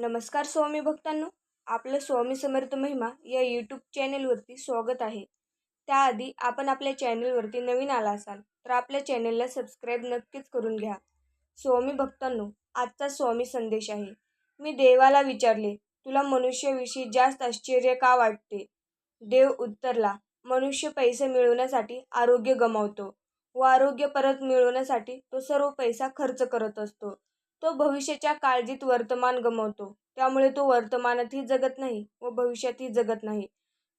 नमस्कार स्वामी भक्तांनो आपलं स्वामी समर्थ महिमा या यूट्यूब चॅनेलवरती स्वागत आहे. त्याआधी आपण आपल्या चॅनेलवरती नवीन आला असाल तर आपल्या चॅनेलला सबस्क्राईब नक्कीच करून घ्या. स्वामी भक्तांनो आजचा स्वामी संदेश आहे. मी देवाला विचारले तुला मनुष्याविषयी जास्त आश्चर्य का वाटते? देव उत्तरला मनुष्य पैसे मिळवण्यासाठी आरोग्य गमावतो व आरोग्य परत मिळवण्यासाठी तो सर्व पैसा खर्च करत असतो. तो भविष्याच्या काळजीत वर्तमान गमावतो. त्यामुळे तो वर्तमानातही जगत नाही व भविष्यातही जगत नाही.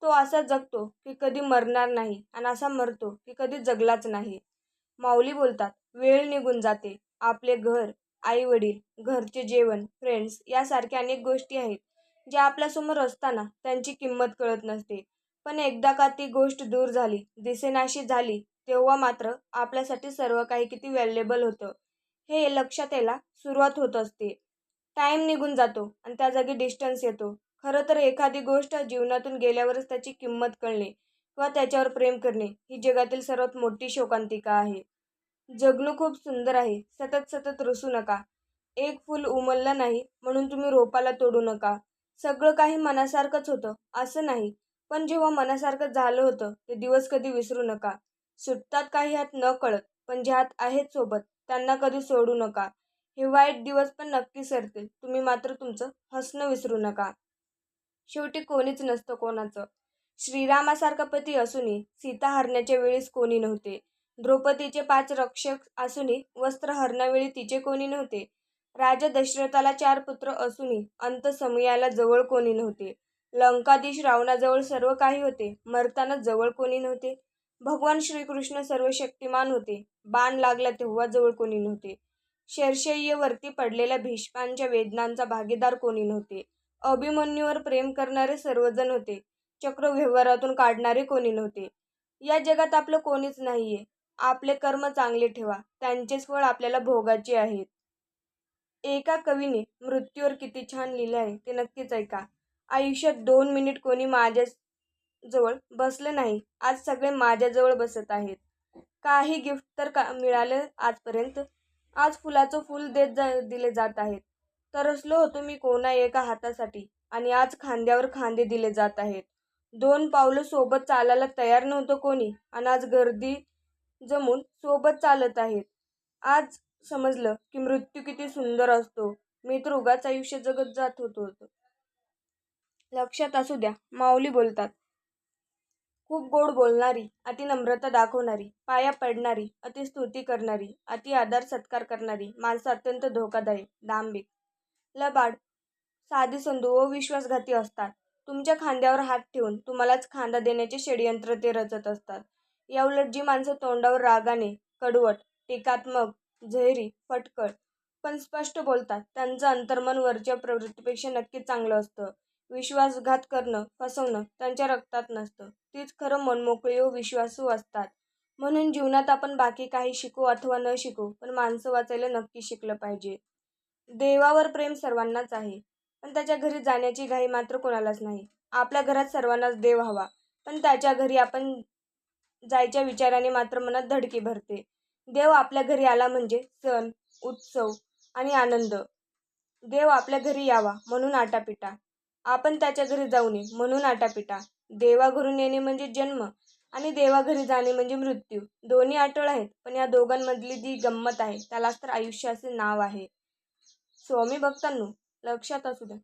तो असा जगतो की कधी मरणार नाही आणि असा मरतो की कधी जगलाच नाही. माऊली बोलतात वेळ निघून जाते. आपले घर आई वडील घरचे जेवण फ्रेंड्स यासारख्या अनेक गोष्टी आहेत ज्या आपल्यासमोर असताना त्यांची किंमत कळत नसते. पण एकदा का ती गोष्ट दूर झाली दिसेनाशी झाली तेव्हा मात्र आपल्यासाठी सर्व काही किती व्हॅल्युएबल होतं. हे लक्षात यायला सुरुवात होत असते. टाईम निघून जातो आणि त्या जागी डिस्टन्स येतो. खरं तर एखादी गोष्ट जीवनातून गेल्यावरच त्याची किंमत कळणे किंवा त्याच्यावर प्रेम करणे ही जगातील सर्वात मोठी शोकांतिका आहे. जगणं खूप सुंदर आहे. सतत सतत रुसू नका. एक फूल उमललं नाही म्हणून तुम्ही रोपाला तोडू नका. सगळं काही मनासारखंच होतं असं नाही. पण जेव्हा मनासारखं झालं होतं ते दिवस कधी विसरू नका. सुटतात काही हात न कळत पण ज्या हात आहेत सोबत त्यांना कधी सोडू नका. हे वाईट दिवस पण नक्की सरतील तुम्ही मात्र तुमचं हसणं विसरू नका. शेवटी कोणीच नसतं कोणाचं. श्रीरामासारखा पती असूनही सीता हरण्याच्या वेळीस कोणी नव्हते. द्रौपदीचे पाच रक्षक असूनही वस्त्र हरणावेळी तिचे कोणी नव्हते. राजा दशरथाला चार पुत्र असूनही अंतसमयाला जवळ कोणी नव्हते. लंकाधीश रावणाजवळ सर्व काही होते. मरताना जवळ कोणी नव्हते. भगवान श्रीकृष्ण सर्व शक्तिमान होते. बाण लागला तेव्हा जवळ कोणी नव्हते. शैर्शय्यवरती पडलेल्या भीष्मांच्या वेदनांचा भागीदार कोणी नव्हते. अभिमन्यूवर प्रेम करणारे सर्वजण होते. चक्र व्यवहारातून काढणारे कोणी नव्हते. या जगात आपलं कोणीच नाहीये. आपले कर्म चांगले ठेवा. त्यांचेच फळ आपल्याला भोगाचे आहेत. एका कवीने मृत्यूवर किती छान लिहिलं आहे ते नक्कीच ऐका. आयुष्यात दोन मिनिट कोणी माझ्या जवळ बसलं नाही. आज सगळे माझ्याजवळ बसत आहेत. काही गिफ्ट तर का मिळाले आजपर्यंत? आज फुलाचं फूल देत जा दिले जात आहेत. तरसलो होतो मी कोणा एका हातासाठी आणि आज खांद्यावर खांदे दिले जात आहेत. दोन पावलं सोबत चालायला तयार नव्हतं कोणी आणि आज गर्दी जमून सोबत चालत आहेत. आज समजलं की मृत्यू किती सुंदर असतो. मी तर उगाच आयुष्य जगत जात होतो होतो. लक्षात असू द्या माऊली बोलतात. खूप गोड बोलणारी अति नम्रता दाखवणारी पाया पडणारी अति स्तुती करणारी अति आदर सत्कार करणारी माणसं अत्यंत धोकादायी दांभिक लबाड साधी संधू व विश्वासघाती असतात. तुमच्या खांद्यावर हात ठेवून तुम्हालाच खांदा देण्याचे षडयंत्र ते रचत असतात. याउलट जी माणसं तोंडावर रागाने कडवट टीकात्मक झैरी फटकळ पण स्पष्ट बोलतात. त्यांचं अंतर्मन वरच्या प्रवृत्तीपेक्षा नक्कीच चांगलं असतं. विश्वासघात करणं फसवणं त्यांच्या रक्तात नसतं. तीच खरं मनमोकळी व विश्वासू असतात. म्हणून जीवनात आपण बाकी काही शिकू अथवा न शिकू पण माणसं वाचायला नक्की शिकलं पाहिजे. देवावर प्रेम सर्वांनाच आहे पण त्याच्या घरी जाण्याची घाई मात्र कोणालाच नाही. आपल्या घरात सर्वांनाच देव हवा पण त्याच्या घरी आपण जायच्या विचाराने मात्र मनात धडकी भरते. देव आपल्या घरी आला म्हणजे सण उत्सव आणि आनंद. देव आपल्या घरी यावा म्हणून आटापिटा. आपण त्याच्या घरी जाऊ नये म्हणून आटापिटा. देवाघरून येणे म्हणजे जन्म आणि देवाघरी जाणे म्हणजे मृत्यू. दोन्ही आटळ आहेत पण या दोघांमधली जी गंमत आहे त्यालाच तर आयुष्य असे नाव आहे. स्वामी भक्तांनो लक्षात असू द्या.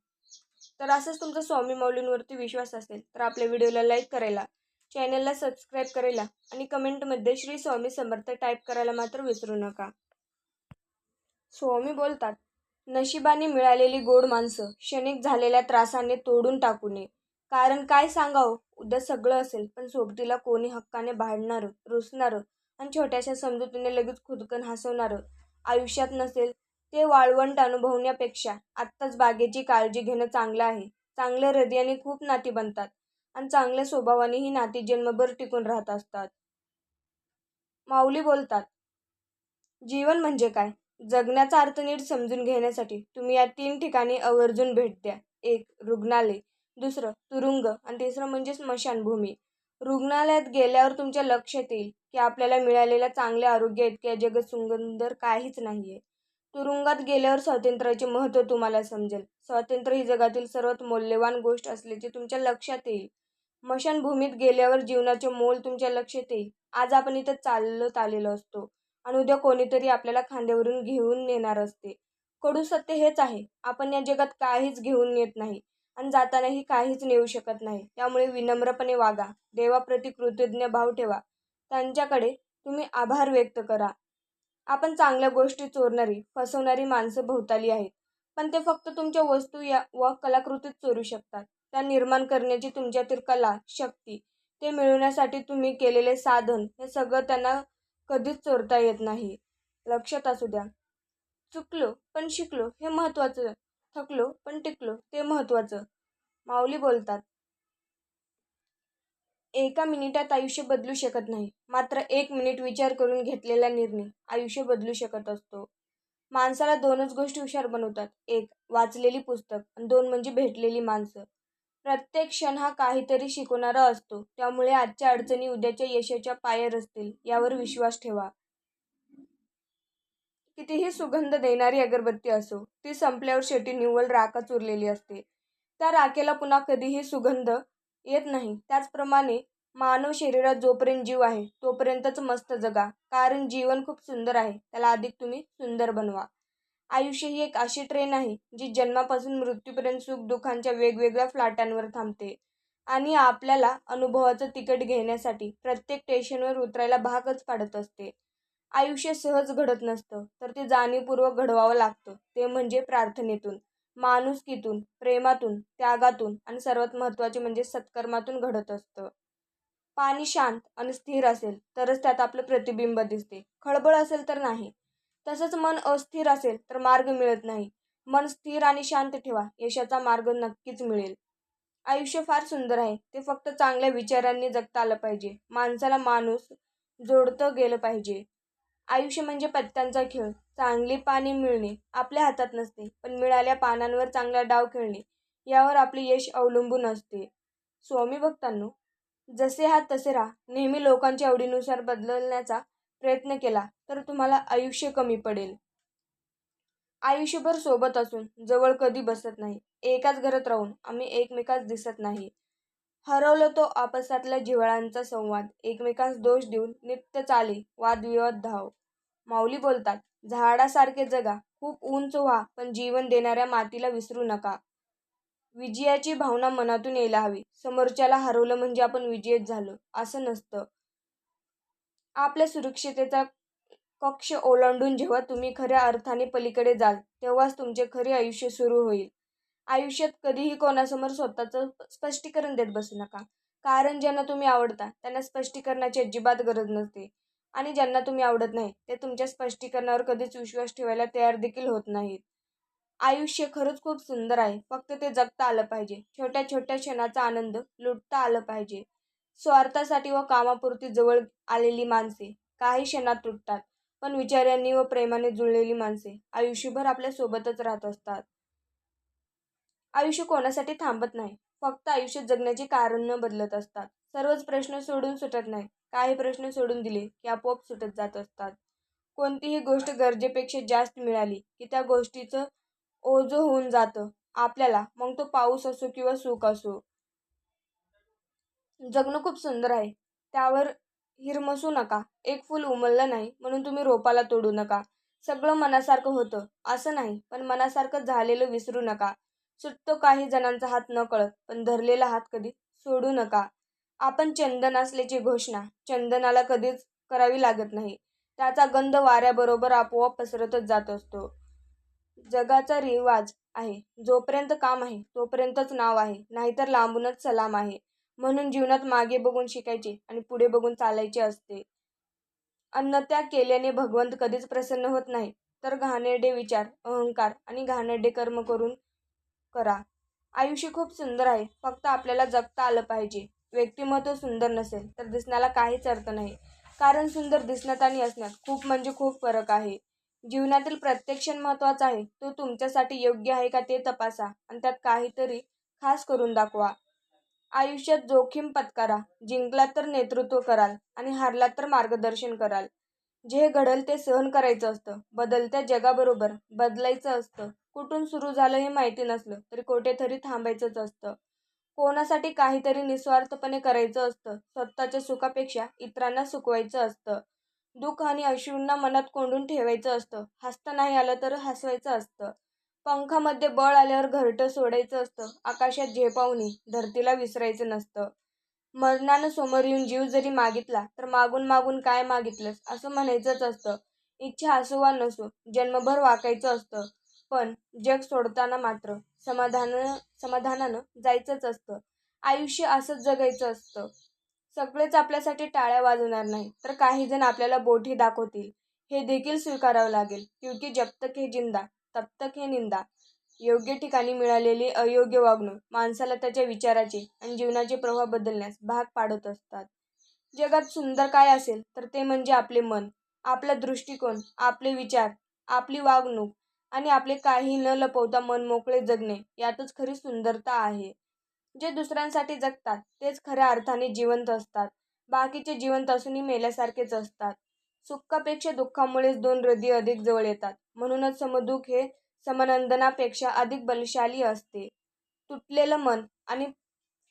तर असंच तुमचा स्वामी मौलींवरती विश्वास असेल तर आपल्या व्हिडिओला लाईक करायला चॅनलला सबस्क्राईब करायला आणि कमेंटमध्ये श्री स्वामी समर्थ टाईप करायला मात्र विसरू नका. स्वामी बोलतात नशिबाने मिळालेली गोड माणसं क्षणिक झालेल्या त्रासाने तोडून टाकू नये. कारण काय सांगावं? उद्या सगळं असेल पण सोबतीला कोणी हक्काने भांडणारं रुसणारं आणि छोट्याशा समजुतीने लगेच खुदकन हसवणारं आयुष्यात नसेल ते वाळवंट अनुभवण्यापेक्षा आत्ताच बागेची काळजी घेणं चांगलं आहे. चांगल्या हृदयाने खूप नाती बनतात आणि चांगल्या स्वभावाने ही नाती जन्मभर टिकून राहत असतात. माऊली बोलतात जीवन म्हणजे काय? जगण्याचा अर्थ नीट समजून घेण्यासाठी तुम्ही या तीन ठिकाणी आवर्जून भेट द्या. एक रुग्णालय. दुसरं तुरुंग. आणि तिसरं म्हणजे स्मशानभूमी. रुग्णालयात गेल्यावर तुमच्या लक्षात येईल की आपल्याला मिळालेल्या चांगल्या आरोग्य इतक्या जगत सुंदर काहीच नाही आहे तुरुंगात गेल्यावर स्वातंत्र्याचे महत्त्व तुम्हाला समजेल. स्वातंत्र्य ही जगातील सर्वात मौल्यवान गोष्ट असल्याचे तुमच्या लक्षात येईल. मशानभूमीत गेल्यावर जीवनाचे मोल तुमच्या लक्षात येईल. आज आपण इथं चालत आलेलो असतो. आणि उद्या कोणीतरी आपल्याला खांद्यावरून घेऊन नेणार असते. कडू सत्य हेच आहे. आपण या जगात काहीच घेऊन येत नाही आणि जातानाही काहीच नेऊ शकत नाही. त्यामुळे विनम्रपणे वागा. देवाप्रती कृतज्ञ भाव ठेवा. त्यांच्याकडे तुम्ही आभार व्यक्त करा. आपण चांगल्या गोष्टी चोरणारी फसवणारी माणसं भोवताली आहेत. पण ते फक्त तुमच्या वस्तू या व कलाकृतीत चोरू शकतात. त्या निर्माण करण्याची तुमच्यातील कला शक्ती ते मिळवण्यासाठी तुम्ही केलेले साधन हे सगळं त्यांना कधीच चोरता येत नाही. लक्षात असू द्या. चुकलो पण शिकलो हे महत्त्वाचं थकलो पण टिकलो ते महत्त्वाचं. माऊली बोलतात एका मिनिटात आयुष्य बदलू शकत नाही. मात्र एक मिनिट विचार करून घेतलेला निर्णय आयुष्य बदलू शकत असतो. माणसाला दोनच गोष्टी हुशार बनवतात. एक वाचलेली पुस्तक आणि दोन म्हणजे भेटलेली माणसं. प्रत्येक क्षण हा काहीतरी शिकवणारा असतो. त्यामुळे आजच्या अडचणी उद्याच्या यशाच्या पायर असतील यावर विश्वास ठेवा. कितीही सुगंध देणारी अगरबत्ती असो ती संपल्यावर शेवटी निव्वळ राखच उरलेली असते. त्या राखेला पुन्हा कधीही सुगंध येत नाही. त्याचप्रमाणे मानव शरीरात जोपर्यंत जीव आहे तोपर्यंतच मस्त जगा. कारण जीवन खूप सुंदर आहे. त्याला अधिक तुम्ही सुंदर बनवा. आयुष्य ही एक अशी ट्रेन आहे जी जन्मापासून मृत्यूपर्यंत सुख दुःखांच्या वेगवेगळ्या फ्लाटांवर थांबते. आणि आपल्याला अनुभवाचं तिकीट घेण्यासाठी प्रत्येक स्टेशनवर उतरायला भागच पाडत असते. आयुष्य सहज घडत नसतं तर ते जाणीवपूर्वक घडवावं लागतं. ते म्हणजे प्रार्थनेतून माणुसकीतून प्रेमातून त्यागातून आणि सर्वात महत्त्वाचे म्हणजे सत्कर्मातून घडत असतं. पाणी शांत आणि स्थिर असेल तरच त्यात आपलं प्रतिबिंब दिसते. खळबळ असेल तर नाही तसंच मन अस्थिर असेल तर मार्ग मिळत नाही. मन स्थिर आणि शांत ठेवा. यशाचा मार्ग नक्कीच मिळेल. आयुष्य फार सुंदर आहे. ते फक्त चांगल्या विचारांनी जगता आलं पाहिजे. माणसाला माणूस जोडतं गेलं पाहिजे. आयुष्य म्हणजे पत्त्यांचा खेळ. चांगली पाने मिळणे आपल्या हातात नसते पण मिळाल्या पानांवर चांगला डाव खेळणे यावर आपले यश अवलंबून असते. स्वामी भक्तांनो जसे हात तसे राहा. नेहमी लोकांच्या आवडीनुसार बदलण्याचा प्रयत्न केला तर तुम्हाला आयुष्य कमी पडेल. आयुष्यभर सोबत असून जवळ कधी बसत नाही. एकाच घरात राहून आम्ही एकमेकांस दिसत नाही. हरवलं तो आपसातल्या जिव्हाळांचा संवाद एकमेकांस दोष देऊन नित्य चाले वादविवाद धाव. माऊली बोलतात झाडासारखे जगा खूप उंच व्हा पण जीवन देणाऱ्या मातीला विसरू नका. विजयाची भावना मनातून यायला हवी. समोरच्याला हरवलं म्हणजे आपण विजयच झालो असं नसतं. आपल्या सुरक्षितेचा कक्ष ओलांडून जेव्हा तुम्ही खऱ्या अर्थाने पलीकडे जाल तेव्हाच तुमचे खरे आयुष्य सुरू होईल. आयुष्यात कधीही कोणासमोर स्वतःचं स्पष्टीकरण देत बसू नका. कारण ज्यांना तुम्ही आवडता त्यांना स्पष्टीकरणाची अजिबात गरज नसते. आणि ज्यांना तुम्ही आवडत नाही ते तुमच्या स्पष्टीकरणावर कधीच विश्वास ठेवायला तयार देखील होत नाहीत. आयुष्य खरंच खूप सुंदर आहे फक्त ते जगता आलं पाहिजे. छोट्या छोट्या क्षणाचा आनंद लुटता आलं पाहिजे. स्वार्थासाठी व कामापुरती जवळ आलेली माणसे काही क्षणात तुटतात पण विचारांनी व प्रेमाने जुळलेली माणसे आयुष्यभर आपल्या सोबतच राहत असतात. आयुष्य कोणासाठी थांबत नाही फक्त आयुष्य जगण्याची कारण बदलत असतात. सर्वच प्रश्न सोडून सुटत नाही काही प्रश्न सोडून दिले की आपोआप सुटत जात असतात. कोणतीही गोष्ट गरजेपेक्षा जास्त मिळाली की त्या गोष्टीचं ओझं होऊन जातं. आपल्याला मग तो पाऊस असो किंवा सुख असो. जगणं खूप सुंदर आहे. त्यावर हिरमसू नका. एक फूल उमललं नाही म्हणून तुम्ही रोपाला तोडू नका. सगळं मनासारखं होतं असं नाही पण मनासारखं झालेलं विसरू नका. सुटतो काही जणांचा हात न कळत पण धरलेला हात कधी सोडू नका. आपण चंदन असल्याची घोषणा चंदनाला कधीच करावी लागत नाही. त्याचा गंध वाऱ्याबरोबर आपोआप पसरतच जात असतो. जगाचा रिवाज आहे जोपर्यंत काम आहे तोपर्यंतच नाव आहे नाहीतर लांबूनच सलाम आहे. म्हणून जीवनात मागे बघून शिकायचे आणि पुढे बघून चालायचे असते. अन्नत्याग केल्याने भगवंत कधीच प्रसन्न होत नाही. तर घाणेरडे विचार अहंकार आणि घाणेरडे कर्म करून करा. आयुष्य खूप सुंदर आहे. फक्त आपल्याला जगता आलं पाहिजे. व्यक्तिमत्व सुंदर नसेल तर दिसण्याला काहीच अर्थ नाही. कारण सुंदर दिसण्यात आणि असण्यात खूप म्हणजे खूप फरक आहे. जीवनातील प्रत्येक क्षण महत्त्वाचा आहे. तो तुमच्यासाठी योग्य आहे का ते तपासा आणि त्यात काहीतरी खास करून दाखवा. आयुष्यात जोखीम पत्करा जिंकला तर नेतृत्व कराल आणि हारलात तर मार्गदर्शन कराल. जे घडल ते सहन करायचं असतं बदलत्या जगाबरोबर बदलायचं असतं. कुठून सुरू झालं हे माहिती नसलं तरी कुठेतरी थांबायचंच असतं. कोणासाठी काहीतरी निस्वार्थपणे करायचं असतं स्वतःच्या सुखापेक्षा इतरांना सुखवायचं असतं. दुःख आणि अश्रूंना मनात कोंडून ठेवायचं असतं हसता नाही आलं तर हसवायचं असतं. पंखामध्ये बळ आल्यावर घरटं सोडायचं असतं. आकाशात झेपावणी धरतीला विसरायचं नसतं. मरणानं समोर येऊन जीव जरी मागितला तर मागून मागून काय मागितलंस? असं म्हणायचंच असतं. इच्छा असो वा नसो जन्मभर वाकायचं असतं. पण जग सोडताना मात्र समाधान समाधानानं जायचंच असतं. आयुष्य असंच जगायचं असतं. सगळेच आपल्यासाठी टाळ्या वाजवणार नाही तर काही जण आपल्याला बोटी दाखवतील. हे देखील स्वीकारावं लागेल. क्योंकि जब तक हे जिंदा. तब हे निंदा. योग्य ठिकाणी मिळालेली अयोग्य वागणूक माणसाला त्याच्या विचाराचे आणि जीवनाचे प्रवाह बदलण्यास भाग पाडत असतात. जगात सुंदर काय असेल तर ते म्हणजे आपले मन आपला दृष्टिकोन आपले विचार आपली वागणूक आणि आपले काही न लपवता मन मोकळे जगणे यातच खरी सुंदरता आहे. जे दुसऱ्यांसाठी जगतात तेच खऱ्या अर्थाने जिवंत असतात. बाकीचे जिवंत असूनही मेल्यासारखेच असतात. सुखापेक्षा दुःखामुळेच दोन हृदय अधिक जवळ येतात. म्हणूनच समदुख हे समनंदनापेक्षा अधिक बलशाली असते. तुटलेलं मन आणि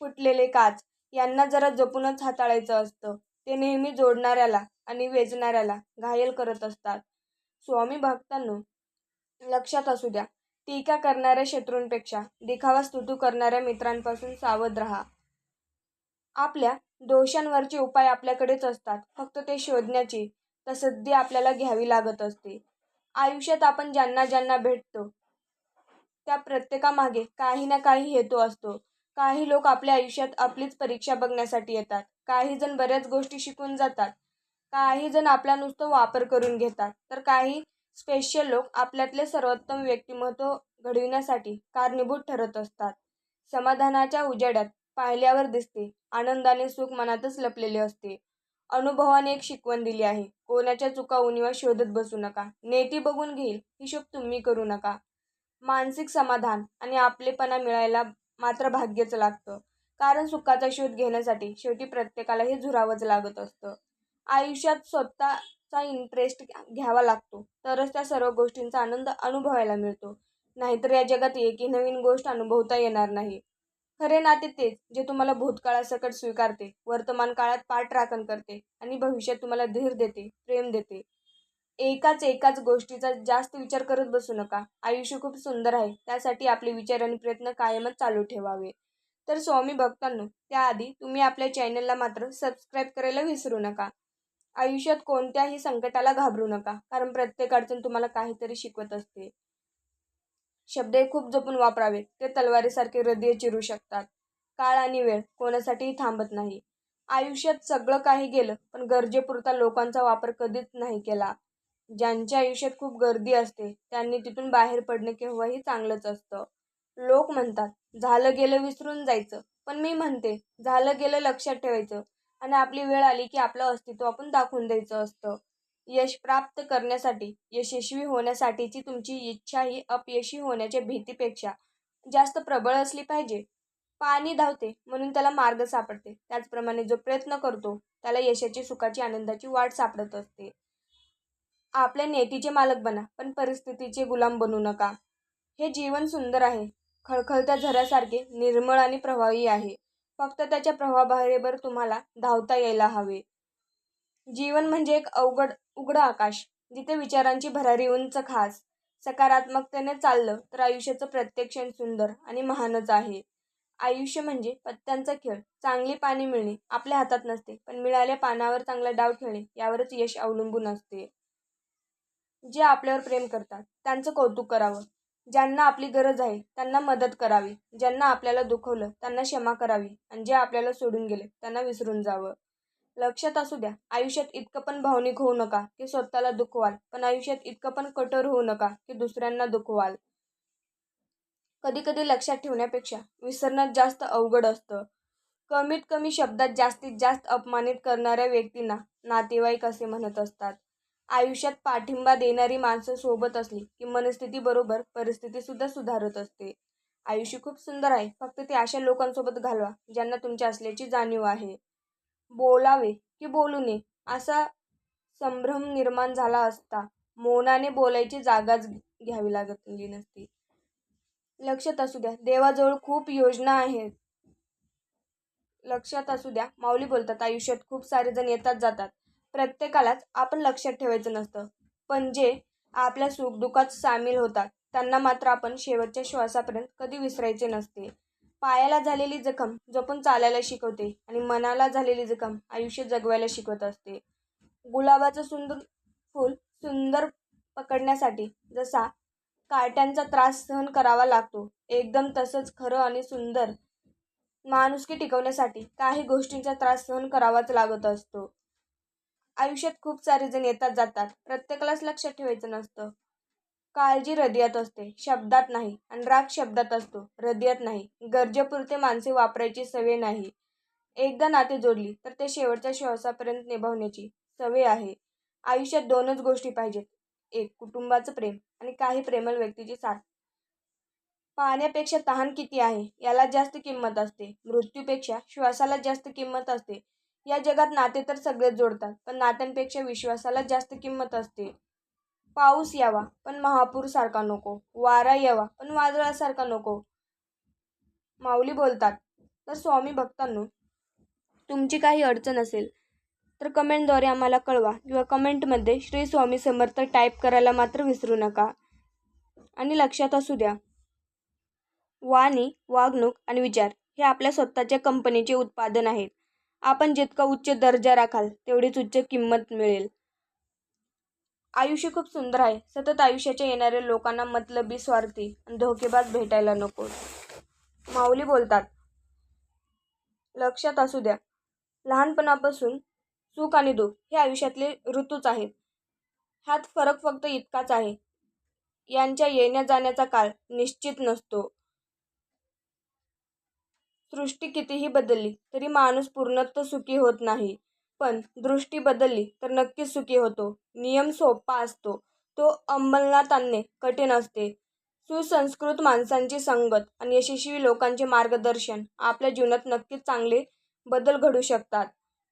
फुटलेले काच यांना जरा जपूनच हाताळायचं असतं. ते नेहमी जोडणाऱ्याला आणि वेचणाऱ्याला घायल करत असतात. स्वामी भक्तांनो लक्षात असू द्या टीका करणाऱ्या शत्रूंपेक्षा दिखावा स्तुतू करणाऱ्या मित्रांपासून सावध राहा. आपल्या दोषांवरचे उपाय आपल्याकडेच असतात. फक्त ते शोधण्याची तसद्दी आपल्याला घ्यावी लागत असते. आयुष्यात आपण ज्यांना ज्यांना भेटतो त्या प्रत्येकामागे काही ना काही हेतू असतो. काही लोक आपल्या आयुष्यात आपलीच परीक्षा बघण्यासाठी येतात. काही जण बऱ्याच गोष्टी शिकून जातात. काही जण आपला नुसतं वापर करून घेतात. तर काही स्पेशल लोक आपल्यातले सर्वोत्तम व्यक्तिमत्व घडविण्यासाठी कारणीभूत ठरत असतात. समाधानाच्या उजेड्यात पाहिल्यावर दिसते. आनंदाने सुख मनातच लपलेले असते. अनुभवाने एक शिकवण दिली आहे. कोणाच्या चुका उणीवा शोधत बसू नका. नेटी बघून घेईल हिशोब तुम्ही करू नका. मानसिक समाधान आणि आपलेपणा मिळायला मात्र भाग्यच लागतं. कारण सुखाचा शोध घेण्यासाठी शेवटी प्रत्येकाला हे झुरावंच लागत असतं. आयुष्यात स्वतःचा इंटरेस्ट घ्यावा लागतो. तरच त्या सर्व गोष्टींचा आनंद अनुभवायला मिळतो. नाहीतर या जगात एकही नवीन गोष्ट अनुभवता येणार नाही. खरे नाते तेच जे तुम्हाला भूतकाळासकट स्वीकारते. वर्तमान काळात पाठराखण करते आणि भविष्यात तुम्हाला धीर देते प्रेम देते. एकाच एकाच गोष्टीचा जास्त विचार करत बसू नका. आयुष्य खूप सुंदर आहे. त्यासाठी आपले विचार आणि प्रयत्न कायमच चालू ठेवावे. तर स्वामी भक्तांनो त्याआधी तुम्ही आपल्या चॅनलला मात्र सबस्क्राईब करायला विसरू नका. आयुष्यात कोणत्याही संकटाला घाबरू नका. कारण प्रत्येक अडचण तुम्हाला काहीतरी शिकवत असते. शब्द हे खूप जपून वापरावे. ते तलवारीसारखे हृदय चिरू शकतात. काळ आणि वेळ कोणासाठीही थांबत नाही. आयुष्यात सगळं काही गेलं पण गरजेपुरता लोकांचा वापर कधीच नाही केला. ज्यांच्या आयुष्यात खूप गर्दी असते त्यांनी तिथून बाहेर पडणे केव्हाही चांगलंच असतं. लोक म्हणतात झालं गेलं विसरून जायचं. पण मी म्हणते झालं गेलं लक्षात ठेवायचं आणि आपली वेळ आली की आपलं अस्तित्व आपण दाखवून द्यायचं असतं. यश प्राप्त करण्यासाठी यशस्वी होण्यासाठीची तुमची इच्छा ही अपयशी होण्याच्या भीतीपेक्षा जास्त प्रबळ असली पाहिजे. पाणी धावते म्हणून त्याला मार्ग सापडते. त्याचप्रमाणे जो प्रयत्न करतो त्याला यशाची सुखाची आनंदाची वाट सापडत असते. आपल्या नेतीचे मालक बना पण परिस्थितीचे गुलाम बनू नका. हे जीवन सुंदर आहे. खळखळत्या झऱ्यासारखे निर्मळ आणि प्रभावी आहे. फक्त त्याच्या प्रवाहाबरोबर तुम्हाला धावता यायला हवे. जीवन म्हणजे एक अवघड उघडं आकाश जिथे विचारांची भरारी उंच खास. सकारात्मकतेने चाललं तर आयुष्याचं प्रत्येक क्षण सुंदर आणि महानच आहे. आयुष्य म्हणजे पत्त्यांचा खेळ. चांगली पाणी मिळणे आपल्या हातात नसते पण मिळाल्या पानावर चांगला डाव खेळणे यावरच यश अवलंबून असते. जे आपल्यावर प्रेम करतात त्यांचं कौतुक करावं. ज्यांना आपली गरज आहे त्यांना मदत करावी. ज्यांना आपल्याला दुखवलं त्यांना क्षमा करावी. आणि जे आपल्याला सोडून गेले त्यांना विसरून जावं. लक्षात असू द्या आयुष्यात इतकं पण भावनिक होऊ नका की स्वतःला दुखवाल पण आयुष्यात इतकं पण कठोर होऊ नका की दुसऱ्यांना दुखवाल. कधी कधी लक्षात ठेवण्यापेक्षा विसरणं जास्त अवघड असतं. कमीत कमी शब्दात जास्तीत जास्त अपमानित करणाऱ्या व्यक्तींना नातेवाईक असे म्हणत असतात. आयुष्यात पाठिंबा देणारी माणसं सोबत असली की मनस्थिती बरोबर परिस्थिती सुद्धा सुधारत असते. आयुष्य खूप सुंदर आहे फक्त ते अशा लोकांसोबत घालवा ज्यांना तुमच्या असल्याची जाणीव आहे. बोलावे की बोलू नये असा संभ्रम निर्माण झाला असता. मौनाने बोलायची जागाच घ्यावी लागली नसती. लक्षात असू द्या देवाजवळ खूप योजना आहेत. लक्षात असू द्या माऊली बोलतात आयुष्यात खूप सारे जण येतात जातात. प्रत्येकालाच आपण लक्षात ठेवायचं नसतं. पण जे आपल्या सुखदुःखात सामील होतात त्यांना मात्र आपण शेवटच्या श्वासापर्यंत कधी विसरायचे नसते. पायाला झालेली जखम जपून चालायला शिकवते आणि मनाला झालेली जखम आयुष्य जगवायला शिकवत असते. गुलाबाचं सुंदर फूल सुंदर पकडण्यासाठी जसा काट्यांचा त्रास सहन करावा लागतो एकदम तसंच खरं आणि सुंदर माणुसकी टिकवण्यासाठी काही गोष्टींचा त्रास सहन करावाच लागत असतो. आयुष्यात खूप सारे जण येतात जातात. प्रत्येकालाच लक्षात ठेवायचं नसतं. काळजी हृदयात असते शब्दात नाही आणि राग शब्दात असतो हृदयात नाही. गरजेपुरते माणसे वापरायची सवय नाही. एकदा नाते जोडली तर ते शेवटच्या श्वासापर्यंत निभावण्याची सवय आहे. आयुष्यात दोनच गोष्टी पाहिजेत. एक कुटुंबाचं प्रेम आणि काही प्रेमल व्यक्तीची साथ. पाण्यापेक्षा तहान किती आहे याला जास्त किंमत असते. मृत्यूपेक्षा श्वासाला जास्त किंमत असते. या जगात नाते तर सगळेच जोडतात पण नात्यांपेक्षा विश्वासाला जास्त किंमत असते. पाऊस यावा पण महापूर सारखा नको. वारा यावा पण वादळासारखा नको. माऊली बोलतात तर स्वामी भक्तांनो तुमची काही अडचण असेल तर कमेंटद्वारे आम्हाला कळवा किंवा कमेंटमध्ये श्री स्वामी समर्थ टाईप करायला मात्र विसरू नका. आणि लक्षात असू द्या वाणी वागणूक आणि विचार हे आपल्या स्वतःच्या कंपनीचे उत्पादन आहेत आपण जितका उच्च दर्जा राखाल तेवढीच उच्च किंमत मिळेल. आयुष्य खूप सुंदर आहे. सतत आयुष्याच्या येणाऱ्या लोकांना मतलबी स्वार्थी आणि धोकेबाज भेटायला नको. माऊली बोलतात लक्षात असू द्या. लहानपणापासून सुख आणि दुःख हे आयुष्यातले ऋतूच आहेत. ह्यात फरक फक्त इतकाच आहे. यांच्या येण्या जाण्याचा काळ निश्चित नसतो. सृष्टी कितीही बदलली तरी माणूस पूर्णत्व सुखी होत नाही. पण दृष्टी बदलली तर नक्कीच सुखी होतो. नियम सोपा असतो. तो अंमलनात आणणे कठीण असते. सुसंस्कृत माणसांची संगत आणि यशस्वी लोकांचे मार्गदर्शन आपल्या जीवनात नक्कीच चांगले बदल घडू शकतात.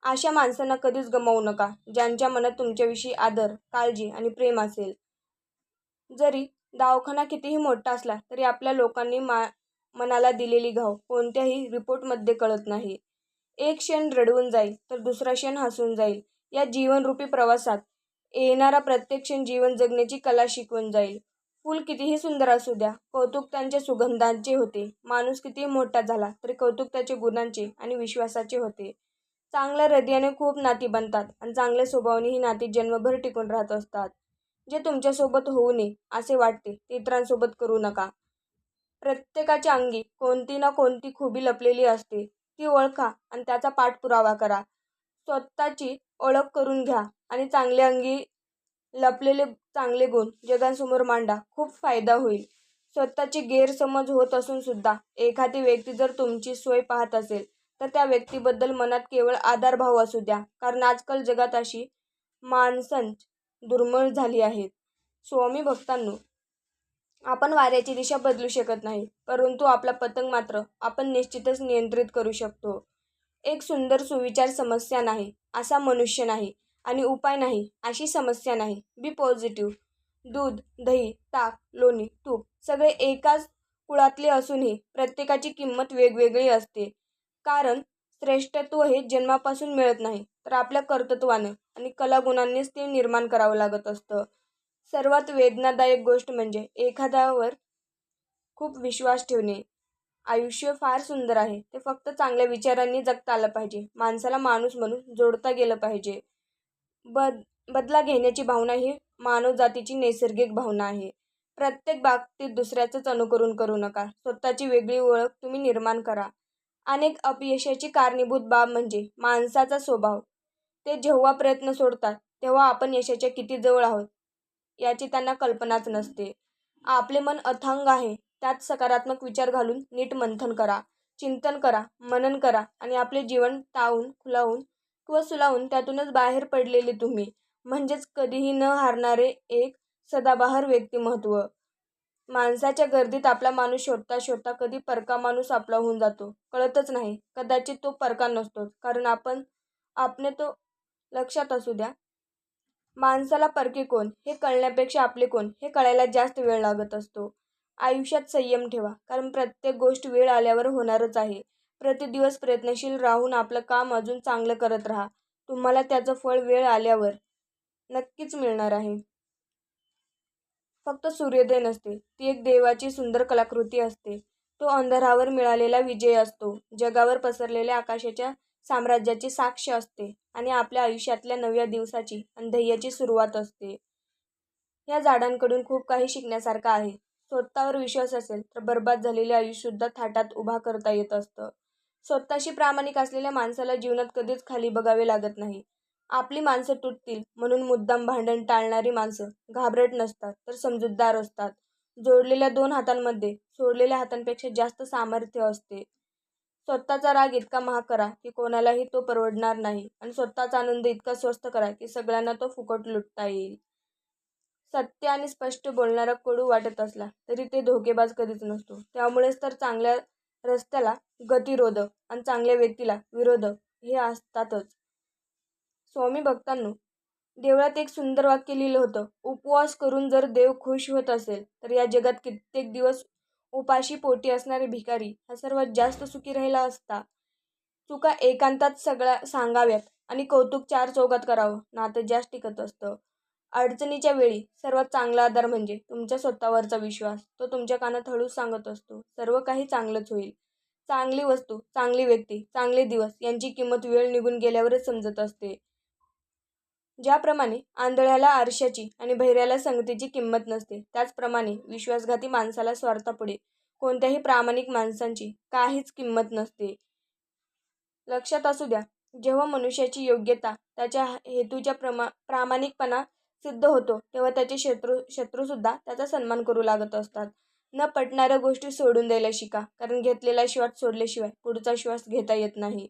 अशा माणसांना कधीच गमावू नका ज्यांच्या मनात तुमच्याविषयी आदर काळजी आणि प्रेम असेल. जरी दवाखाना कितीही मोठा असला तरी आपल्या लोकांनी मा मनाला दिलेली घाव कोणत्याही रिपोर्टमध्ये कळत नाही. एक क्षण रडवून जाईल तर दुसरा क्षण हसून जाईल. या जीवनरूपी प्रवासात येणारा प्रत्येक क्षण जीवन जगण्याची कला शिकवून जाईल. फूल कितीही सुंदर असू द्या कौतुक त्यांच्या सुगंधांचे होते. माणूस कितीही मोठा झाला तरी कौतुक त्याचे गुणांचे आणि विश्वासाचे होते. चांगल्या हृदयाने खूप नाती बनतात आणि चांगल्या स्वभावाने ही नाती जन्मभर टिकून राहत असतात. जे तुमच्यासोबत होऊ नये असे वाटते ते इतरांसोबत करू नका. प्रत्येकाच्या अंगी कोणती ना कोणती खुबी लपलेली असते. ती ओळखा आणि त्याचा पाठपुरावा करा. स्वतःची ओळख करून घ्या आणि चांगल्या अंगी लपलेले चांगले गुण जगांसमोर मांडा. खूप फायदा होईल. स्वतःची गैरसमज होत असून सुद्धा एखादी व्यक्ती जर तुमची सोय पाहत असेल तर त्या व्यक्तीबद्दल मनात केवळ आधारभाव असू द्या कारण आजकाल जगात अशी माणसं दुर्मिळ झाली आहेत. स्वामी भक्तांनो आपण वाऱ्याची दिशा बदलू शकत नाही परंतु आपला पतंग मात्र आपण निश्चितच नियंत्रित करू शकतो. एक सुंदर सुविचार समस्या नाही असा मनुष्य नाही आणि उपाय नाही अशी समस्या नाही. B positive. दूध दही ताक लोणी तूप सगळे एकाच कुळातले असूनही प्रत्येकाची किंमत वेगवेगळी असते. कारण श्रेष्ठत्व हे जन्मापासून मिळत नाही तर आपल्या कर्तृत्वानं आणि कलागुणांनीच ते निर्माण करावं लागत असतं. सर्वात वेदनादायक गोष्ट म्हणजे एखाद्यावर खूप विश्वास ठेवणे. आयुष्य फार सुंदर आहे. ते फक्त चांगल्या विचारांनी जगता आलं पाहिजे. माणसाला माणूस म्हणून जोडता गेलं पाहिजे. बद बदला घेण्याची भावना ही मानवजातीची नैसर्गिक भावना आहे. प्रत्येक बाबतीत दुसऱ्याचंच अनुकरण करू नका. स्वतःची वेगळी ओळख तुम्ही निर्माण करा. अनेक अपयशाची कारणीभूत बाब म्हणजे माणसाचा स्वभाव. ते जेव्हा प्रयत्न सोडतात तेव्हा आपण यशाच्या किती जवळ आहोत? याची त्यांना कल्पनाच नसते. आपले मन अथांग आहे. त्यात सकारात्मक विचार घालून नीट मंथन करा. चिंतन करा. मनन करा. आणि आपले जीवन तावून खुलावून किंवा सुलावून त्यातूनच बाहेर पडलेले तुम्ही. म्हणजेच कधीही न हारणारे एक सदाबहार व्यक्तिमत्व माणसाच्या गर्दीत आपला माणूस शोधता शोधता कधी परका माणूस आपला होऊन जातो. कळतच नाही. कदाचित तो परका नसतोच. कारण आपण आपणे तो लक्षात असू द्या. माणसाला परके कोण? हे कळण्यापेक्षा आपले कोण? हे कळायला जास्त वेळ लागत असतो. आयुष्यात संयम ठेवा. कारण प्रत्येक गोष्ट वेळ आल्यावर होणारच आहे. प्रतिदिवस प्रयत्नशील राहून आपलं काम अजून चांगलं करत राहा. तुम्हाला त्याचं फळ वेळ आल्यावर नक्कीच मिळणार आहे. फक्त सूर्योदय नसते. ती एक देवाची सुंदर कलाकृती असते. तो अंधारावर मिळालेला विजय असतो. जगावर पसरलेल्या आकाशाच्या साम्राज्याची साक्ष असते आणि आपल्या आयुष्यातल्या नव्या दिवसाची आणि ध्येयाची सुरुवात असते. या झाडांकडून खूप काही शिकण्यासारखं आहे. स्वतःवर विश्वास असेल तर बर्बाद झालेले आयुष्यसुद्धा थाटात उभा करता येत असतं. स्वतःशी प्रामाणिक असलेल्या माणसाला जीवनात कधीच खाली बघावे लागत नाही. आपली माणसं तुटतील म्हणून मुद्दाम भांडण टाळणारी माणसं घाबरट नसतात तर समजूतदार असतात. जोडलेल्या दोन हातांमध्ये सोडलेल्या हातांपेक्षा जास्त सामर्थ्य असते. स्वतःचा राग इतका महा करा की कोणालाही तो परवडणार नाही. आणि स्वतःचा आनंद इतका स्वस्त करा की सगळ्यांना तो फुकट लुटता येईल. सत्य आणि स्पष्ट बोलणारा कडू वाटत असला तरी ते धोकेबाज कधीच नसतो. त्यामुळेच तर चांगल्या रस्त्याला गतिरोधक आणि चांगल्या व्यक्तीला विरोधक हे असतातच. स्वामी भक्तांनो देवळात एक सुंदर वाक्य लिहिलं होतं उपवास करून जर देव खुश होत असेल तर या जगात कित्येक दिवस उपाशी पोटी असणारे भिकारी हा सर्वात जास्त सुखी राहिला असता. चुका एकांतात सगळ्या सांगाव्यात आणि कौतुक चार चौकात करावं नातं जास्त टिकत असतं. अडचणीच्या वेळी सर्वात चांगला आधार म्हणजे तुमच्या स्वतःवरचा विश्वास. तो तुमच्या कानात हळूच सांगत असतो. सर्व काही चांगलंच होईल. चांगली वस्तू चांगली व्यक्ती चांगले दिवस यांची किंमत वेळ निघून गेल्यावरच समजत असते. ज्याप्रमाणे आंधळ्याला आरशाची आणि बहिऱ्याला संगतीची किंमत नसते त्याचप्रमाणे विश्वासघाती माणसाला स्वार्थापुढे कोणत्याही प्रामाणिक माणसांची काहीच किंमत नसते. लक्षात असू द्या जेव्हा मनुष्याची योग्यता त्याच्या हेतूच्या प्रमा प्रामाणिकपणा सिद्ध होतो तेव्हा त्याचे शत्रू शत्रूसुद्धा त्याचा सन्मान करू लागत असतात. न पटणाऱ्या गोष्टी सोडून द्यायला शिका कारण घेतलेला श्वास सोडल्याशिवाय पुढचा श्वास घेता येत नाही.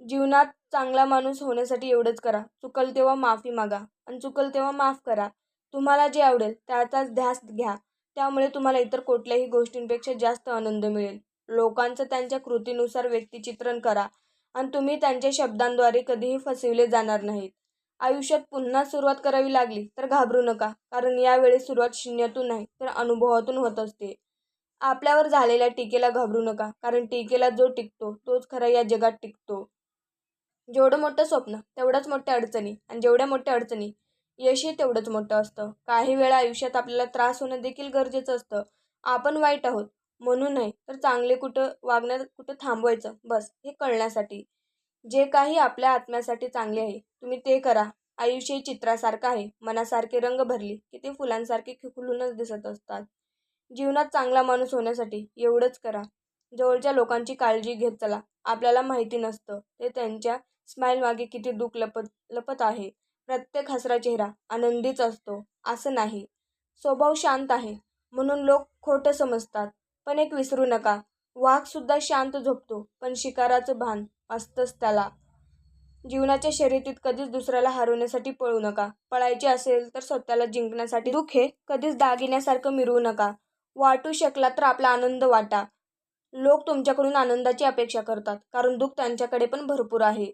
जीवनात चांगला माणूस होण्यासाठी एवढंच करा. चुकल तेव्हा माफी मागा आणि चुकल तेव्हा माफ करा. तुम्हाला जे आवडेल त्याचाच ध्यास घ्या. त्यामुळे तुम्हाला इतर कुठल्याही गोष्टींपेक्षा जास्त आनंद मिळेल. लोकांचं त्यांच्या कृतीनुसार व्यक्तिचित्रण करा आणि तुम्ही त्यांच्या शब्दांद्वारे कधीही फसविले जाणार नाहीत. आयुष्यात पुन्हा सुरुवात करावी लागली तर घाबरू नका कारण यावेळी सुरुवात शून्यातून नाही तर अनुभवातून होत असते. आपल्यावर झालेल्या टीकेला घाबरू नका कारण टीकेला जो टिकतो तोच खरा या जगात टिकतो. जेवढं मोठं स्वप्न तेवढ्याच मोठ्या अडचणी आणि जेवढ्या मोठ्या अडचणी यशही तेवढंच मोठं असतं. काही वेळा आयुष्यात आपल्याला त्रास होणं देखील गरजेचं असतं. आपण वाईट आहोत म्हणून नाही तर चांगले कुठं वागण्यात कुठं थांबवायचं बस हे कळण्यासाठी. जे काही आपल्या आत्म्यासाठी चांगले आहे तुम्ही ते करा. आयुष्य चित्रासारखं आहे मनासारखे रंग भरले की ते फुलांसारखे खुलूनच दिसत असतात. जीवनात चांगला माणूस होण्यासाठी एवढंच करा. जवळच्या लोकांची काळजी घेत चला आपल्याला माहिती नसतं ते त्यांच्या स्माईल मागे किती दुःख लपत लपत आहे. प्रत्येक हसरा चेहरा आनंदीच असतो असं नाही. स्वभाव शांत आहे म्हणून लोक खोटं समजतात. पण एक विसरू नका वाघसुद्धा शांत झोपतो पण शिकाराचं भान असतंच त्याला. जीवनाच्या शर्यतीत कधीच दुसऱ्याला हरवण्यासाठी पळू नका. पळायचे असेल तर स्वतःला जिंकण्यासाठी दुःख हे कधीच दागिन्यासारखं मिरवू नका. वाटू शकला तर आपला आनंद वाटा. लोक तुमच्याकडून आनंदाची अपेक्षा करतात कारण दुःख त्यांच्याकडे पण भरपूर आहे.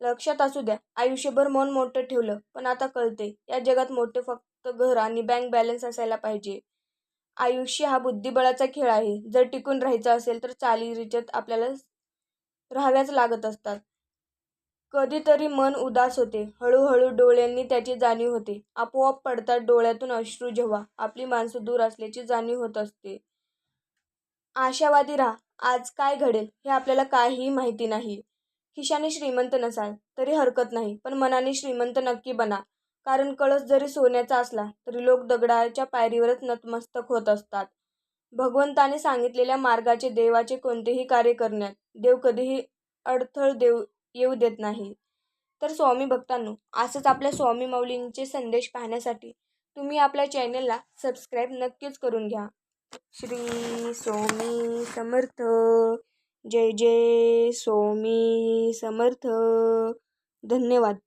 लक्षात असू द्या आयुष्यभर मन मोठं ठेवलं पण आता कळते या जगात मोठे फक्त घर आणि बँक बॅलन्स असायला पाहिजे. आयुष्य हा बुद्धिबळाचा खेळ आहे. जर टिकून राहायचं असेल तर चालीरीच्यात आपल्याला राहाव्याच लागत असतात. कधीतरी मन उदास होते. हळूहळू डोळ्यांनी त्याची जाणीव होते. आपोआप पडतात डोळ्यातून अश्रू जेव्हा आपली माणसं दूर असल्याची जाणीव होत असते. आशावादी राहा. आज काय घडेल हे आपल्याला काहीही माहिती नाही. खिशाने श्रीमंत नसाल तरी हरकत नाही पण मनाने श्रीमंत नक्की बना. कारण कळस जरी सोन्याचा असला तरी लोक दगडाच्या पायरीवरच नतमस्तक होत असतात. भगवंताने सांगितलेल्या मार्गाचे देवाचे कोणतेही कार्य करण्यात देव कधीही अडथळ देऊ येऊ देत नाही. तर स्वामी भक्तांनो असंच आपल्या स्वामी माऊलींचे संदेश पाहण्यासाठी तुम्ही आपल्या चॅनलला सबस्क्राईब नक्कीच करून घ्या. श्री स्वामी समर्थ. जय जय स्वामी समर्थ. धन्यवाद.